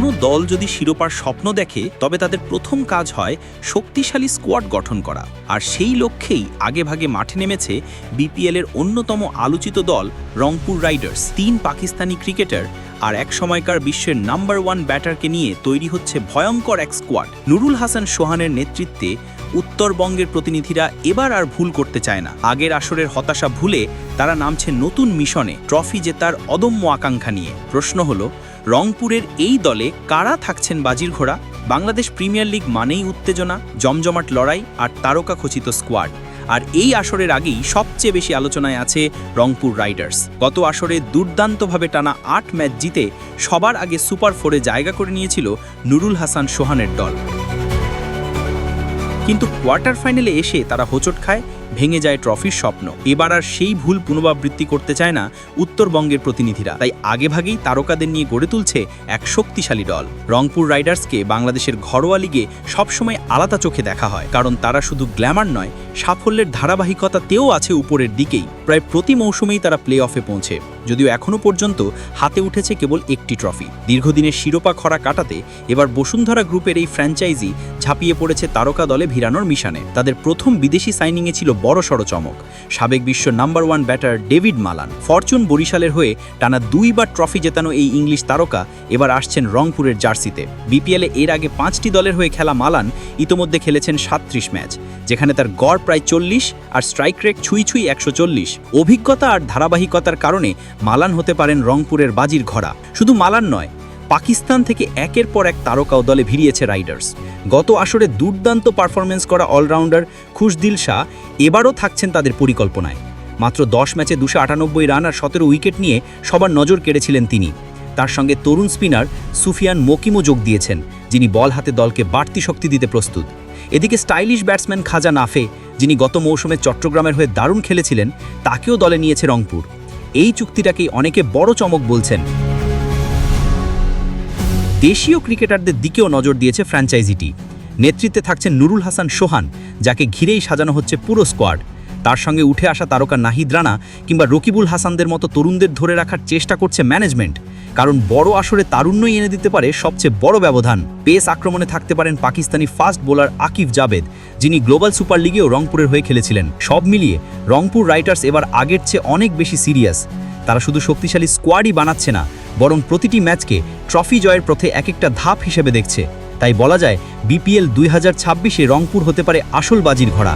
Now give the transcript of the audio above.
কোনো দল যদি শিরোপার স্বপ্ন দেখে, তবে তাদের প্রথম কাজ হয় শক্তিশালী স্কোয়াড গঠন করা। আর সেই লক্ষ্যেই আগেভাগে মাঠে নেমেছে বিপিএলের অন্যতম আলোচিত দল রংপুর রাইডার্স। তিন পাকিস্তানি ক্রিকেটার আর এক সময়কার বিশ্বের নাম্বার ওয়ান ব্যাটারকে নিয়ে তৈরি হচ্ছে ভয়ঙ্কর এক স্কোয়াড। নুরুল হাসান সোহানের নেতৃত্বে উত্তরবঙ্গের প্রতিনিধিরা এবার আর ভুল করতে চায় না। আগের আসরের হতাশা ভুলে তারা নামছে নতুন মিশনে, ট্রফি জেতার অদম্য আকাঙ্ক্ষা নিয়ে। প্রশ্ন হলো রংপুরের এই দলে কারা থাকছেন বাজির ঘোড়া? বাংলাদেশ প্রিমিয়ার লিগ মানেই উত্তেজনা, জমজমাট লড়াই আর তারকা খচিত স্কোয়াড আর এই আসরের আগেই সবচেয়ে বেশি আলোচনায় আছে রংপুর রাইডার্স গত আসরে দুর্দান্তভাবে টানা আট ম্যাচ জিতে সবার আগে সুপার ফোরে জায়গা করে নিয়েছিল নুরুল হাসান সোহানের দল। কিন্তু কোয়ার্টার ফাইনালে এসে তারা হোঁচট খায় ভেঙে যায় ট্রফির স্বপ্ন। এবার আর সেই ভুল পুনরাবৃত্তি করতে চায় না উত্তরবঙ্গের প্রতিনিধিরা। তাই আগেভাগেই তারকাদের নিয়ে গড়ে তুলছে এক শক্তিশালী দল। রংপুর রাইডার্সকে বাংলাদেশের ঘরোয়া লিগে সবসময় আলাদা চোখে দেখা হয়। কারণ তারা শুধু গ্ল্যামার নয়, সাফল্যের ধারাবাহিকতাতেও আছে উপরের দিকেই। প্রায় প্রতি মৌসুমেই তারা প্লে অফে পৌঁছে। যদিও এখনও পর্যন্ত হাতে উঠেছে কেবল একটি ট্রফি। দীর্ঘদিনের শিরোপা খরা কাটাতে এবার বসুন্ধরা গ্রুপের এই ফ্র্যাঞ্চাইজি ঝাঁপিয়ে পড়েছে তারকা দলে ভিড়ানোর মিশনে। তাদের প্রথম বিদেশি সাইনিংয়ে ছিল বড়সড় চমক। সাবেক বিশ্ব number one batter Dawid Malan Fortune বরিশালের হয়ে টানা দুইবার ট্রফি জেতানো এই ইংলিশ তারকা এবার আসছেন রংপুরের জার্সিতে। বিপিএলে এর আগে পাঁচটি দলের হয়ে খেলা মালান ইতোমধ্যে খেলেছেন সাতত্রিশ ম্যাচ, যেখানে তার গড় প্রায় চল্লিশ আর স্ট্রাইক রেট ছুঁই ছুঁই একশো চল্লিশ। অভিজ্ঞতা আর ধারাবাহিকতার কারণে মালান হতে পারেন রংপুরের বাজির ঘোড়া। শুধু মালান নয় পাকিস্তান থেকে একের পর এক তারকাও দলে ভিড়িয়েছে রাইডার্স। গত আসরে দুর্দান্ত পারফরমেন্স করা অলরাউন্ডার খুশদিল শাহ এবারও থাকছেন তাদের পরিকল্পনায়। মাত্র দশ ম্যাচে দুশো আটানব্বই রান আর সতেরো উইকেট নিয়ে সবার নজর কেড়েছিলেন তিনি। তার সঙ্গে তরুণ স্পিনার সুফিয়ান মকিমও যোগ দিয়েছেন, যিনি বল হাতে দলকে বাড়তি শক্তি দিতে প্রস্তুত। এদিকে স্টাইলিশ ব্যাটসম্যান খাজা নাফে, যিনি গত মৌসুমে চট্টগ্রামের হয়ে দারুণ খেলেছিলেন, তাকেও দলে নিয়েছে রংপুর। এই চুক্তিটাকেই অনেকে বড় চমক বলছেন। দেশীয় ক্রিকেটারদের দিকেও নজর দিয়েছে ফ্র্যাঞ্চাইজিটি নেতৃত্বে থাকছেন নুরুল হাসান সোহান, যাকে ঘিরেই সাজানো হচ্ছে পুরো স্কোয়াড তার সঙ্গে উঠে আসা তারকা নাহিদ রানা কিংবা রকিবুল হাসানদের মতো তরুণদের ধরে রাখার চেষ্টা করছে ম্যানেজমেন্ট কারণ বড় আসরে তারুণ্যই এনে দিতে পারে সবচেয়ে বড় ব্যবধান। পেস আক্রমণে থাকতে পারেন পাকিস্তানি ফাস্ট বোলার আকিফ জাবেদ, যিনি গ্লোবাল সুপার লিগেও রংপুরের হয়ে খেলেছিলেন। সব মিলিয়ে রংপুর রাইটার্স এবার আগের চেয়ে অনেক বেশি সিরিয়াস তারা শুধু শক্তিশালী স্কোয়াডই বানাচ্ছে না বরং প্রতিটি ম্যাচকে ট্রফি জয়ের পথে এক একটা ধাপ হিসেবে দেখছে। তাই বলা যায়, বিপিএল দুই হাজার রংপুর হতে পারে আসল বাজির ঘোড়া।